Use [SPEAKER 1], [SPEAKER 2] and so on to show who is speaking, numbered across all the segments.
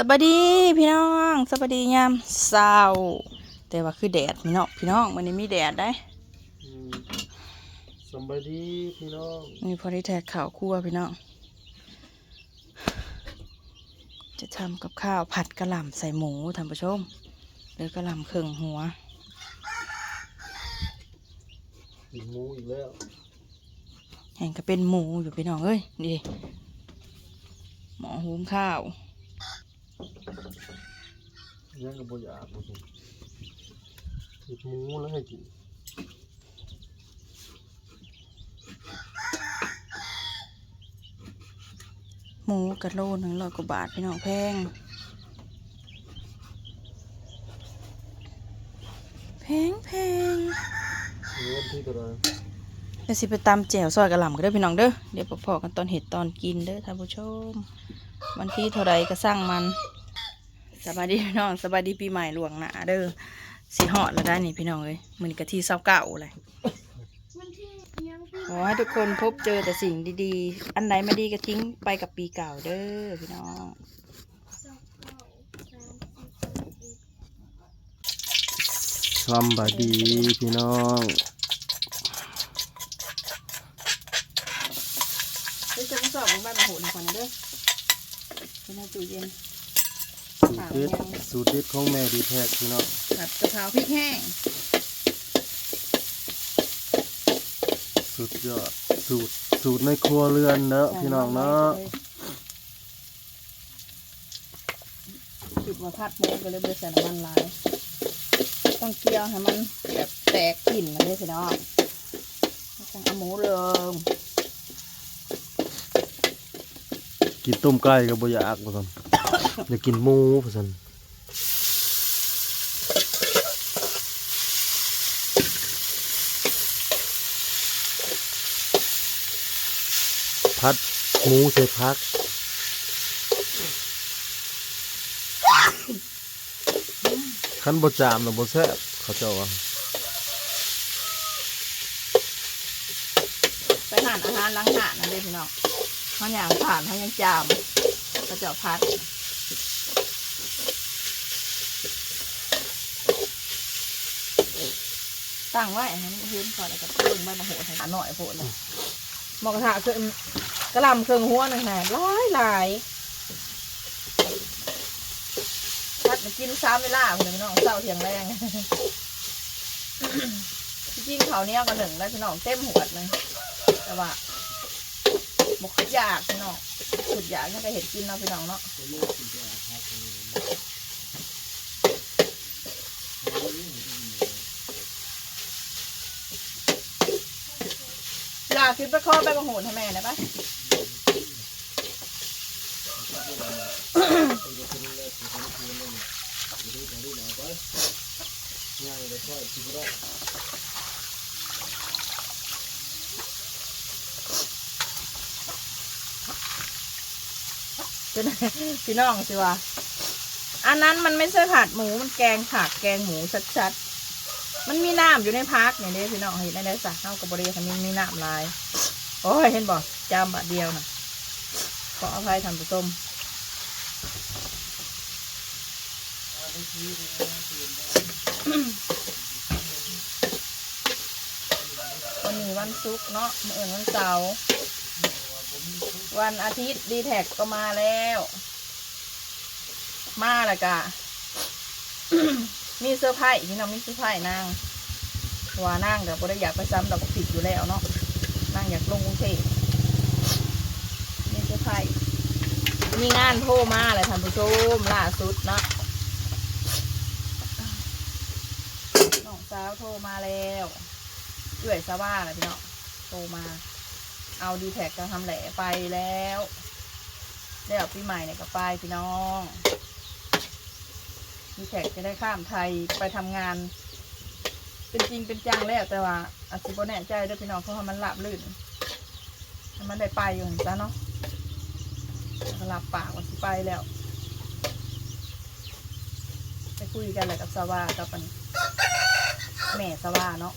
[SPEAKER 1] สวัสดีพี่น้องสวัสดียามเช้าแต่ว่าคือแดดพี่น้องพี่น้องวันนี้มีแดดได้
[SPEAKER 2] อืมสำบายดีพี่น้อง
[SPEAKER 1] มีพอได้แทกข่าวคั่วพี่น้องจะทำกับข้าวผัดกระหล่ำใส่หมูท่านผู้ชมหรือกระหล่ำเครื่องหัว
[SPEAKER 2] กินหมูอีกแล้ว
[SPEAKER 1] แห่งก็เป็นหมูอยู่พี่น้องเอ้ยดีหมอหุงข้าว
[SPEAKER 2] ยังกับบอยากบ่สิกินหมูแล้วให้กิน
[SPEAKER 1] หมูกระโลหนึ่งร้อยกว่าบาทพี่น้องแพง แพงแพง
[SPEAKER 2] เงินที่ตัวใด
[SPEAKER 1] เดี๋ยวสิไปตำแจ่วซอยกระหล่ำก็ได้อพี่น้องเด้อเดี๋ยวพอๆกันตอนเห็ดตอนกินเด้อท่านผู้ชมวันที่เท่าไรก็สร้างมัน สบายดีพี่น้องสบายดีปีใหม่หลวงหนะเด้อสีหอดแล้วได้นี่พี่น้องเอ้ยมันกะที่เศร้าเก่าเลยขอให้ทุกคนพบเจอแต่สิ่งดีๆ อันไหนไม่ดีก็ทิ้งไปกับปีเก่าเด้อพี่น้อง
[SPEAKER 2] สำบายดีพี่น้อง
[SPEAKER 1] เดี๋ยวจะมาสอบของบ้านมาโหดหน่อยก่อนนะเด้อเป็นในตู้เย็น
[SPEAKER 2] สูตรเด็ดสูตรเด็ดของแม่ดีแท็กพี่น้อง
[SPEAKER 1] ผัดกะเพราพริกแห้ง
[SPEAKER 2] สุดยอดสูตรสูตรในครัวเรือนเนาะพี่น้องเนาะ
[SPEAKER 1] คิดว่าพัดหมูก็เลยเบอร์ใส่น้ำมันหลายต้องเคี่ยวให้มันแบบแตกกลิ่นมันเลยสิเนาะต้องเอาหมูลง
[SPEAKER 2] กินต้มไก่กับบอยากบ่ซั่น อยากกินหมูบ่ซั่นพัดหมูใส่พักขั้นบจามนะบแซ่บเขาเจ้าว่า
[SPEAKER 1] ไปหานอาหารล้างหานนั่นเลยพี่น้องเขาอย่างผ่านเขายังจามเขาเจะพัด ตั้งไว้ให้มันเห็นก่อนแล้วก็ปรุงใบมะโหดห้หน่อยโผล่เลยหมอกระทะคือกระลำเครื่องหัวหนึ่งแห่หลายหลายพัดมากินซ้ำเวลาพี่น้องเศร้าเทียงแรงที่จริงเขาเนี้ยก็หนึ่งแล้วพี่น้องเต็มหัวเลยแต่ว่าบกอยากพี่น้องสุดอยากถ้าไปเห็ดกินเนาะพี่น้องเนาะากคิดไปข้อไปกระโหนให้แม่ได้ปะพี่น้องพี่น้องสิวะอันนั้นมันไม่ใช่ผัดหมูมันแกงผักแกงหมูชัดๆ มันมีน้ำอยู่ในพักเนี่ยเด้พี่น้องเห็นได้ได้สักเข้ากับบริเวณมันมีน้ำลาย โอ้ยเห็นบอกจามบาทเดียวนะขออภัยท่านผู้ชมวันนี้วันศุกร์เนาะมื่ออื่นวันเสาร์วันอาทิตย์ดีแท็กก็มาแล้ว มาล้วกะ มีเสื้อร์ไผ่พี่น้องมีเสื้อร์ไผ่นางว่านั่งกับบริอยากไปซ้ำดอกผิดอยู่แล้วเนาะนั่งอยากลงกรุงเทพมีเสื้อร์ไผ่มีงานโทรมาเลยท่านผู้ชมล่าสุดเนาะน้องสาวโทรมาแล้วเอื่อยซาว่าเลยพี่น้องโทรมา เอาดีแท็กจะทำแหล่ไปแล้วเดี๋ยวปีใหม่เนี่ยก็ไปพี่น้อง ดีแท็กจะได้ข้ามไทยไปทำงาน เป็นจริงเป็นจังแล้วแต่ว่าอาจจะบ่แน่ใจเด้วยพี่น้องเพราะว่ามันหลับลื่นให้มันได้ไปอยู่เห็นซะเนาะก็หลับปากว่าสิไปแล้วไปคุยกันอะไรกับสวากับอันแม่สวาเนาะ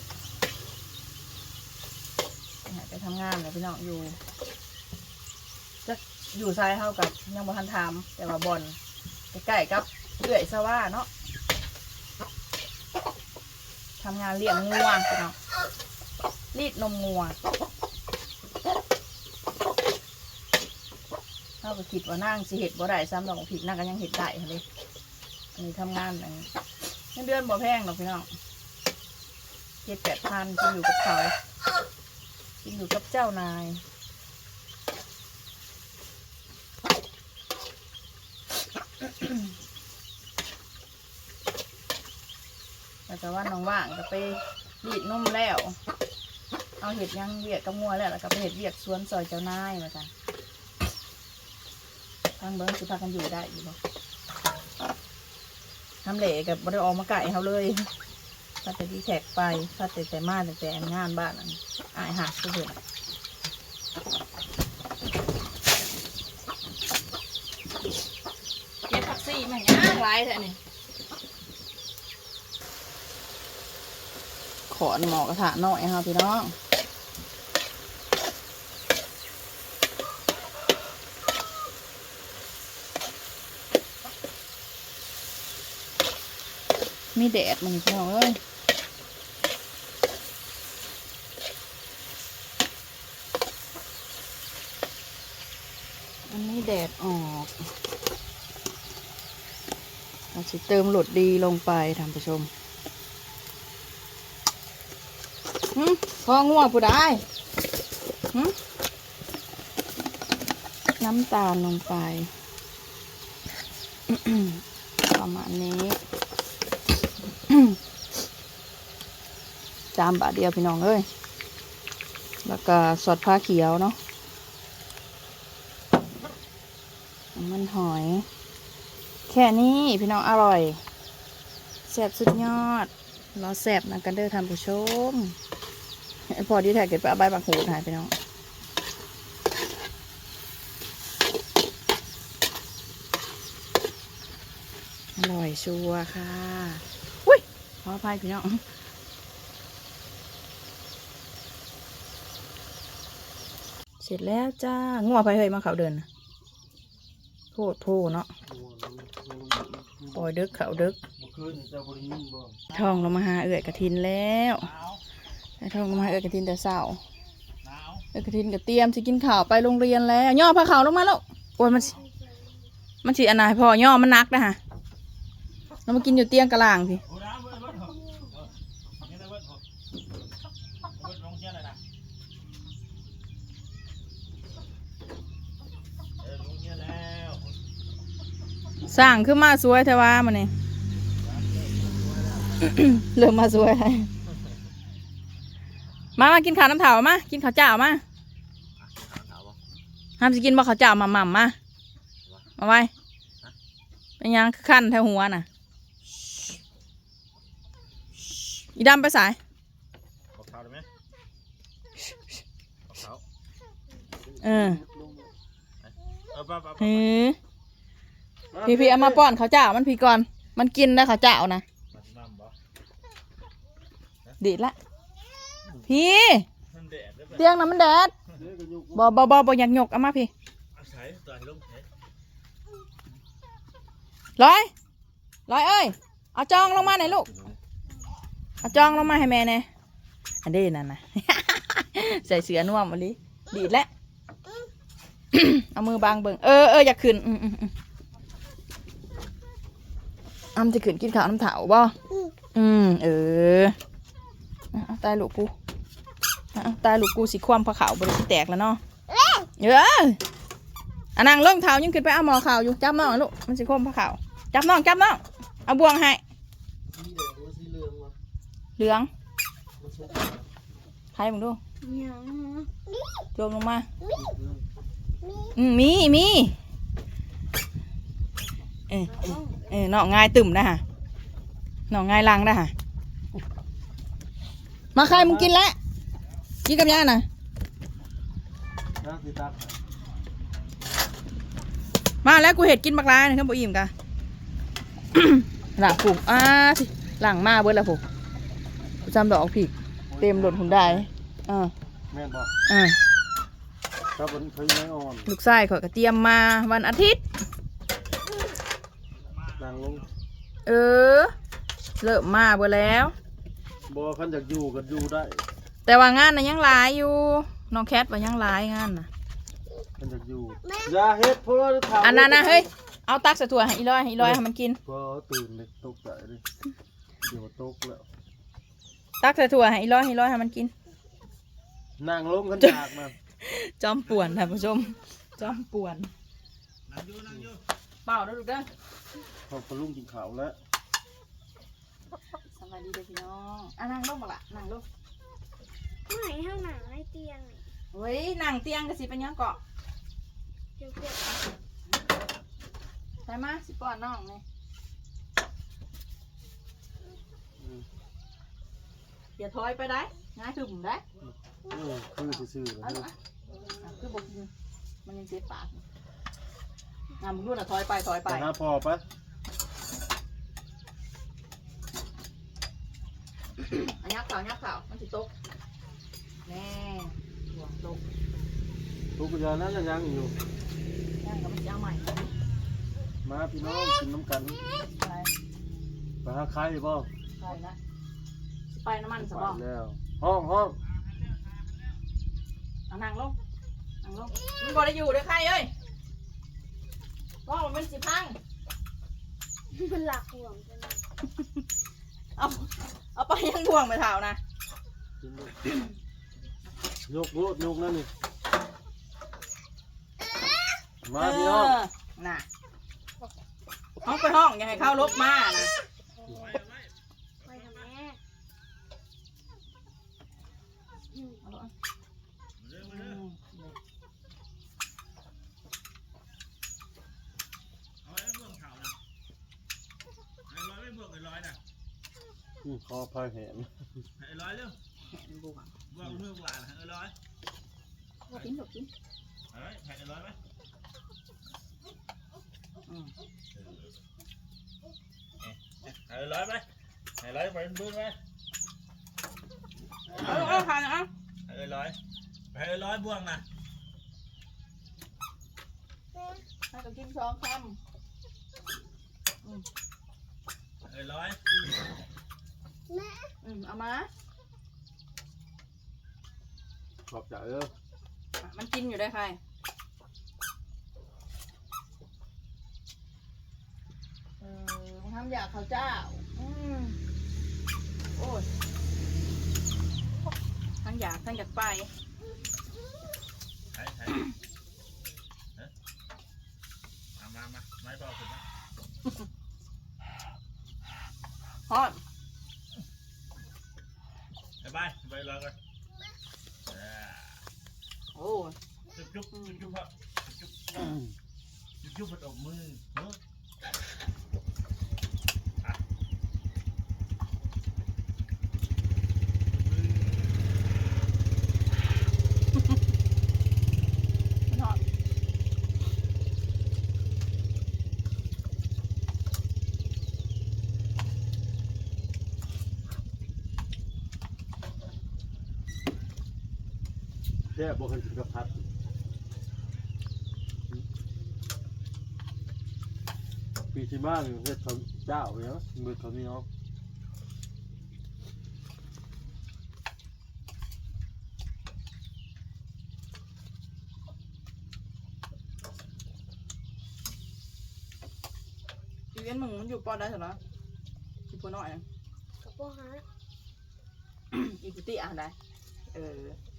[SPEAKER 1] ไปทำงานเลยพี่น้องอยู่ จะอยู่ซ้ายเท่ากับยังบ่ทันถามแต่ว่าบอลใกล้ๆกับ เอื่อยสว่าเนาะทำงานเลี้ยงงัวพี่น้องรีดนมงัวเราก็คิดว่านั่งสิเห็ดบ่ได้ซ้ำดอกผิดนั่งก็ยังเห็ดได้เลยอันนี้ทำงานอันนี้เงินเดือนบ่แพงหรอกพี่น้องเจ็ดแปดพันกินอยู่กับเขากินอยู่กับเจ้านาย แต่ว่าน้องว่างก็ไปรีดนมแล้ว เอาเห็ดยังเวียดกับงัวแล้วแล้วก็ไปเห็ดเวียดสวนซอยเจ้านายมาจ้ะทางเบิ้งสิพากันอยู่ได้อยู่บ่ทำเหล่กับบริออกมาไก่เขาเลยถ้าแต่ดีแท็กไปถ้าแต่แต่มาแต่แต่งานบ้านนั้นอายหักสุดเก็บผักซี่แม่งย่างไรแท้นี่ อนหมอกระทะหน่อยค่ะพี่น้องมีแดดมันพี่น้องเอ้ยอันนี้แดดออกเราจะเติมหลดดีลงไปท่านผู้ชม หึ พอง่วงผู้ได้น้ำตาลลงไป ประมาณนี้จามบาทเดียวพี่น้องเอ้ย แล้วก็สอดผ้าเขียวเนาะ มันหอย แค่นี้พี่น้องอร่อยแซ่บสุดยอด รอแสบนะกันเด้อท่านผู้ชม อ้พอที่แท็กเก็บไปเอาใบบักหูดหายไปน้องอร่อยชัวร์ค่ะ อุ้ยขออภัยพี่น้องเสร็จแล้วจ้างัวไปเฮ้ยมาเขาเดินน่ะโพดโพเนาะปล่อยดึกเขาดึก
[SPEAKER 2] คืนเจ้าบริยินบ่
[SPEAKER 1] ทองลงมาหาเอื่อยกระทินแล้ว ไอ้ทองลงมาเอื่อยกระทินแต่เช้าเอื่อยกระทินกับเตรียมสิกินข้าวไปโรงเรียนแล้ว ย่อผ้าขาวลงมาแล้วโอ้ยมันมันสิอันไหนพอย่อมันนักนะฮะเรามากินอยู่เตียงกะลางพี่สร้างขึ้นมาสวยแต่ว่ามันนี่เริ่มมาสวยเลย มามากินข้าวน้ำเถามากินข้าวเจ้ามาห้ามสิกินบ่ข้าวเจ้ามาหม่ำมามาไว้เป็นหยังคือขั้นแถวหัวน่ะอีดำไปสาย
[SPEAKER 2] ขอข้าวได้ไหมขอข้าว
[SPEAKER 1] เออ
[SPEAKER 2] เออป้าป้า
[SPEAKER 1] เฮ้ยพี่พี่เอามาป้อนข้าวเจ้ามันพี่ก่อน มันกินได้ข้าวเจ้านะ
[SPEAKER 2] มาสิน้ำบ่
[SPEAKER 1] ดีดละ พี่
[SPEAKER 2] มันแดดได้ไหม
[SPEAKER 1] เตียงน่ะมันแดดบ่บ่บ่บ่อยากหยกเอามาพี่
[SPEAKER 2] ใช้ตัวให้ลงใช้
[SPEAKER 1] ร้อยร้อยเอ้ยเอาจองลงมาหน่อยลูกเอาจองลงมาให้แม่เน่อันนี้นั่นนะ ใส่เสือน่วมมาลิดีดแล้ว เอามือบางเบิ่งเออเอออยากขึ้นอืมอืมอืมอำจะขึ้นกินข้าวน้ำเถาบ่อืมเออเอาเอาตายลูกกูเอาเอา ตายลูกกูสิความพระขาวบริสิแตกแล้วเนาะเอออันนั่งลงเท้ายังขึ้นไปเอาหมอข่าวอยู่จับน้องลูกมันสิคมพระขาวจับน้องจับน้องเอาบ่วงให้
[SPEAKER 2] สีแดงหรือสีเหลืองวะ
[SPEAKER 1] เหลือง
[SPEAKER 2] มันสุก
[SPEAKER 1] ไทยมึงดูโจมลงมาอืมมีมีเออเออเออน้องง่ายตึมนะฮะน้องง่ายลังนะฮะมาใครมึงกินแล้ว กินกับย่าน่ะ
[SPEAKER 2] น้ำสีตัก
[SPEAKER 1] มาแล้วกูเห็ดกินบักลายนะครับบ่อิ่มกะหลังผูกอ่าสิหลังมาเบิดแล้วผูกจำดอกผิกเต็มหล่นหุ่นได้อ่า
[SPEAKER 2] แม่นบ่
[SPEAKER 1] อ่า
[SPEAKER 2] ครับมันเคยไม่อ่อน
[SPEAKER 1] ลูกไส้ข่อยก็เตรียมมาวันอาทิตย์
[SPEAKER 2] นางลง
[SPEAKER 1] เออเริ่มมาเบอแล้ว
[SPEAKER 2] บ่คันอยากอยู่ก็อยู่ได้
[SPEAKER 1] แต่ว่างานน่ะยังหลายอยู่น้องแคทว่ายังหลายงานน่ะ
[SPEAKER 2] คันอยากอยู่อย่าเฮ็ดเพราะว่าถาม
[SPEAKER 1] อันนั้นนะเฮ้ย เอาตักใส่ถั่วให้อีร้อยให้อีร้อยให้มันกิน
[SPEAKER 2] พอตื่นเลยตกใจเลยเดี๋ยวตกแล้ว
[SPEAKER 1] ตักใส่ถั่วให้อีร้อยให้อีร้อยให้มันกิน
[SPEAKER 2] นางลงกันจากมา
[SPEAKER 1] จอมป่วนท่านผู้ชม จอมป่วนเปล่าเด้อลูกเด้อ
[SPEAKER 2] พอปลุงกินข้าวแล้ว
[SPEAKER 1] สวัสดีเด้อพี่น้องอะนั่งลงมาละนั่งลง
[SPEAKER 3] ไม่เท่าหนังในเตียงนี่
[SPEAKER 1] เฮ้ยนั่งเตียงก็สิเป็นหยังเกาะ
[SPEAKER 3] เกี่ยวกับ
[SPEAKER 1] ใช่มาสิป้อนน้องนี่
[SPEAKER 2] อืม
[SPEAKER 1] อย่าถอยไปได้ง่ายคือผมได้
[SPEAKER 2] เออคือซื่อๆ
[SPEAKER 1] เอา
[SPEAKER 2] นะ
[SPEAKER 1] ลูกอะอะคือบอกกินมันยังเจ็บปากงามมึงดูน่ะถอยไปถอย
[SPEAKER 2] ไป
[SPEAKER 1] ไป
[SPEAKER 2] หาพ่อไป
[SPEAKER 1] อันยักข่าวยักข่าวมันสิตก แน่ห่วงตก
[SPEAKER 2] ทุกอย่างนั้นยังยังอยู่
[SPEAKER 1] ย่างกับมันจะเอาใหม่
[SPEAKER 2] มาพี่น้องกินน้ำกัน
[SPEAKER 1] ไป
[SPEAKER 2] ไปหาใครบ่
[SPEAKER 1] ไปนะสิไปน้ำมันส
[SPEAKER 2] ไป
[SPEAKER 1] บอ
[SPEAKER 2] แล้ว ห้องห้อง
[SPEAKER 1] เอานั่งลงนั่งลงมันบ่ได้อยู่เด้อใครเอ้ยก็มันสิพัง
[SPEAKER 3] มันหลักห่วงจังเลย
[SPEAKER 1] เอาเอาไปยังบ่วงไปเท่านะ
[SPEAKER 2] กินด้ว ยยกโลดยกนั่นนี่มาพี่น้อง
[SPEAKER 1] เน่ะห้องไปห้องอย่าให้เข้าลบมานะ
[SPEAKER 3] ไปทำแม่อืม
[SPEAKER 1] เอาลูกเอาอืม
[SPEAKER 4] เอาไว้ไม่เบื่อเขานะไอ้ร้อยไม่เบื่อไอ้ร้อยนะ
[SPEAKER 2] อืมขอพายแหน
[SPEAKER 4] ไอ้ร้อยเร็ว
[SPEAKER 1] แหนบ่วง
[SPEAKER 4] เบื่อเมื่อวานไอ้ร้อย
[SPEAKER 1] บ่กินบ่กิน
[SPEAKER 4] ไอ้ร้อยไอ้ร้อยไหม
[SPEAKER 1] อืม
[SPEAKER 4] ไอ้ร้อย
[SPEAKER 2] ขอบใจเด้อ
[SPEAKER 1] อะมันกินอยู่ได้ใครเออมึงทำอยากข้าวเจ้า อืมโอ้ย ทั้งอยากทั้งอยากไป
[SPEAKER 4] ไอ้ไอ้เอามามาไม่บอกคุณนะ
[SPEAKER 1] ฮอด
[SPEAKER 4] ไอ้บายไปร้อยกัน
[SPEAKER 1] โอ้ย
[SPEAKER 4] จุ๊บจุ๊บจุ๊บจุ๊บจุ๊บจุ๊บจุ๊บมันอบมือเนาะ
[SPEAKER 2] แค่บ่เคยกินกับพัดปีที่มาเนี่ยเฮ็ดข้าวเจ้าเลยเนาะมือเขาวเหนียว
[SPEAKER 1] อีเวนต์มึงมันอยู่ปอดได้เหรออีปัวน้อยอะ
[SPEAKER 3] กับพ่อฮะ
[SPEAKER 1] อีกุติอะได้เออ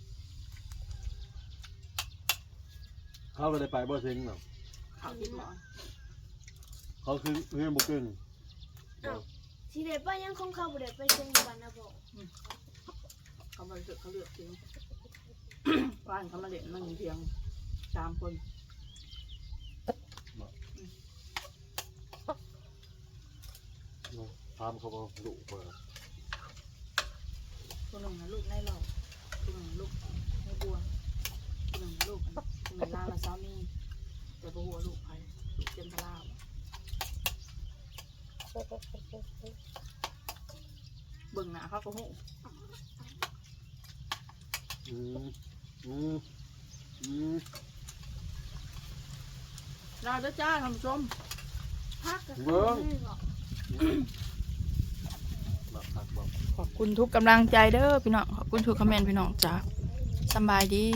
[SPEAKER 2] เขาก็ได้ไปบ่เซ็งเนาะ
[SPEAKER 1] ข่าวคิดหมอ
[SPEAKER 2] เขาคือเรียนบ่เก่ง
[SPEAKER 3] ทีเด็ดป้ายังคงเข้าบุเด็ดไปชมบันนะบอก
[SPEAKER 1] เขามาเลือกเขาเลือกทิ้งบ้านเขามาเล่นนั่งอยู่เพียงสามคน
[SPEAKER 2] ตามเขาบ่ดุเปิด
[SPEAKER 1] คนหนึ่งนะลูกในหลอกคนหนึ่งลูกในบัวคน หนึ่งลูกหนึ่งลาวละสามีแต่บ่หัวลูกไปเต็มลาวบิ่งหน้าเขาก็หู
[SPEAKER 2] อืออืออือ
[SPEAKER 1] ราเด้อจ้าท่านผู้ชม
[SPEAKER 3] พักกับ
[SPEAKER 2] เบิ้ง
[SPEAKER 1] ขอบคุณทุกกำลังใจเด้อพี่น้องขอบคุณทุกคอมเมนต์พี่น้องจ้าสบายดี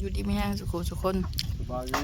[SPEAKER 1] อยู่ดีไม่ยากสุขุสุขคน
[SPEAKER 2] สบายดี